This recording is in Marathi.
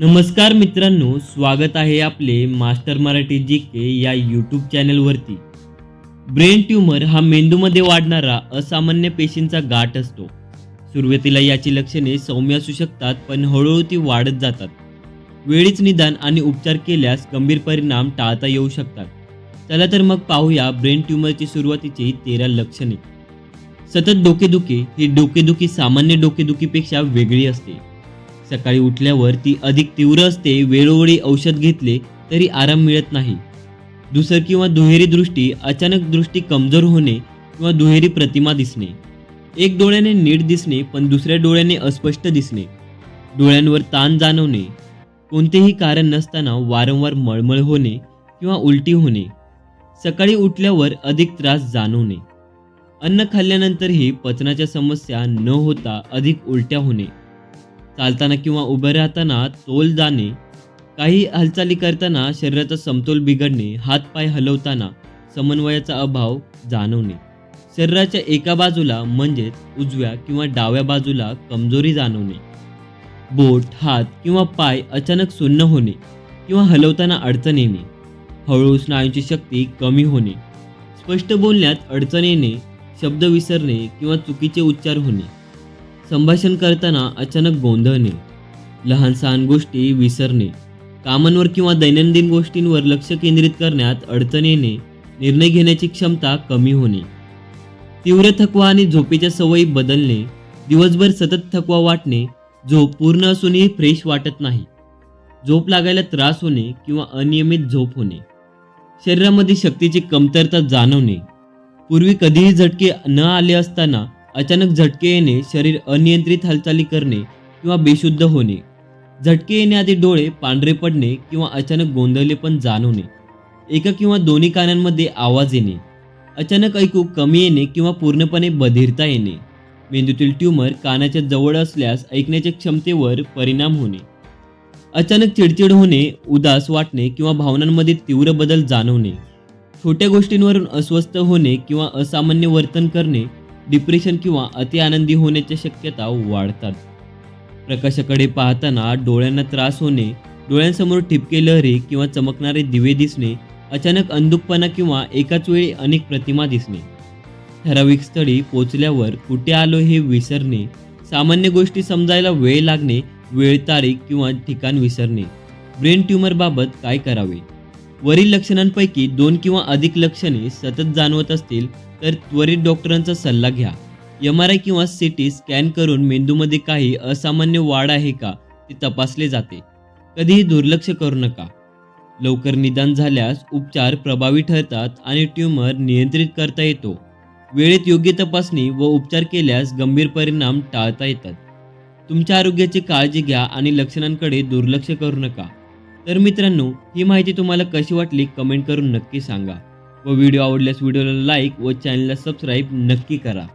नमस्कार मित्रांनो स्वागत आहे आपले मास्टर मराठी जी के या यूट्यूब चॅनलवरती. ब्रेन ट्यूमर हा मेंदूमध्ये वाढणारा असामान्य पेशींचा गाठ असतो. सुरुवातीला याची लक्षणे सौम्य असू शकतात पण हळूहळू ती वाढत जातात. वेळीच निदान आणि उपचार केल्यास गंभीर परिणाम टाळता येऊ शकतात. चला तर मग पाहूया ब्रेन ट्यूमरची सुरुवातीची तेरा लक्षणे. सतत डोकेदुखी ही डोकेदुखी सामान्य डोकेदुखीपेक्षा वेगळी असते. सकाळी उठल्यावर ती अधिक तीव्र असते वेळोवेळी औषध घेतले तरी आराम मिळत नाही. दुसर किंवा दुहेरी दृष्टी अचानक दृष्टी कमजोर होणे किंवा दुहेरी प्रतिमा दिसणे. एक डोळ्याने नीट दिसणे पण दुसऱ्या डोळ्याने अस्पष्ट दिसणे. डोळ्यांवर ताण जाणवणे. कोणतेही कारण नसताना वारंवार मळमळ होणे किंवा उलटी होणे. सकाळी उठल्यावर अधिक त्रास जाणवणे. अन्न खाल्ल्यानंतरही पचनाच्या समस्या न होता अधिक उलट्या होणे. चालताना किंवा उभे राहताना तोल जाणे काही हालचाली करताना शरीराचा समतोल बिघडणे हातपाय हलवताना समन्वयाचा अभाव जाणवणे. शरीराच्या एका बाजूला म्हणजेच उजव्या किंवा डाव्या बाजूला कमजोरी जाणवणे. बोट हात किंवा पाय अचानक सुन्न होणे किंवा हलवताना अडचण येणे. हळूहळू स्नायूंची शक्ती कमी होणे. स्पष्ट बोलण्यात अडचण येणे शब्द विसरणे किंवा चुकीचे उच्चार होणे. संभाषण करताना अचानक गोंधळणे लहान सहान गोष्टी विसरणे कामांवर किंवा दैनंदिन गोष्टींवर लक्ष केंद्रित करण्यात अडचण येणे निर्णय घेण्याची क्षमता कमी होणे. तीव्र थकवा आणि झोपेच्या सवयी बदलणे दिवसभर सतत थकवा वाटणे झोप पूर्ण असूनही फ्रेश वाटत नाही. झोप लागायला त्रास होणे किंवा अनियमित झोप होणे. शरीरामध्ये शक्तीची कमतरता जाणवणे. पूर्वी कधीही झटके न आले असताना अचानक झटके येणे शरीर अनियंत्रित हालचाली करणे किंवा बेशुद्ध होणे. झटके येण्याआधी डोळे पांढरे पडणे किंवा अचानक गोंधळले पण जाणवणे. एका किंवा दोन्ही कानांमध्ये आवाज येणे. अचानक ऐकू कमी येणे किंवा पूर्णपणे बधिरता येणे. मेंदूतील ट्यूमर कानाच्या जवळ असल्यास ऐकण्याच्या क्षमतेवर परिणाम होणे. अचानक चिडचिड होणे उदास वाटणे किंवा भावनांमध्ये तीव्र बदल जाणवणे. छोट्या गोष्टींवरून अस्वस्थ होणे किंवा असामान्य वर्तन करणे डिप्रेशन किंवा अतिआनंदी होण्याच्या शक्यता वाढतात. प्रकाशाकडे पाहताना डोळ्यांना त्रास होणे डोळ्यांसमोर ठिपके लहरी किंवा चमकणारे दिवे दिसणे अचानक अंधुकपणा किंवा एकाच वेळी अनेक प्रतिमा दिसणे. ठराविक स्थळी पोचल्यावर कुठे आलो हे विसरणे सामान्य गोष्टी समजायला वेळ लागणे वेळ तारीख किंवा ठिकाण विसरणे. ब्रेन ट्यूमरबाबत काय करावे? वरील लक्षणांपैकी दोन किंवा अधिक लक्षणे सतत जाणवत असतील तर त्वरित डॉक्टरांचा सल्ला घ्या. एम आर आय किंवा सी टी स्कॅन करून मेंदूमध्ये काही असामान्य वाढ आहे का ते तपासले जाते. कधीही दुर्लक्ष करू नका. लवकर निदान झाल्यास उपचार प्रभावी ठरतात आणि ट्यूमर नियंत्रित करता येतो. वेळेत योग्य तपासणी व उपचार केल्यास गंभीर परिणाम टाळता येतात. तुमच्या आरोग्याची काळजी घ्या आणि लक्षणांकडे दुर्लक्ष करू नका. तर मित्रांनो ही माहिती तुम्हाला कशी वाटली कमेंट करून नक्की सांगा. व व्हिडिओ आवडल्यास व्हिडिओला लाईक व चॅनलला सबस्क्राईब नक्की करा.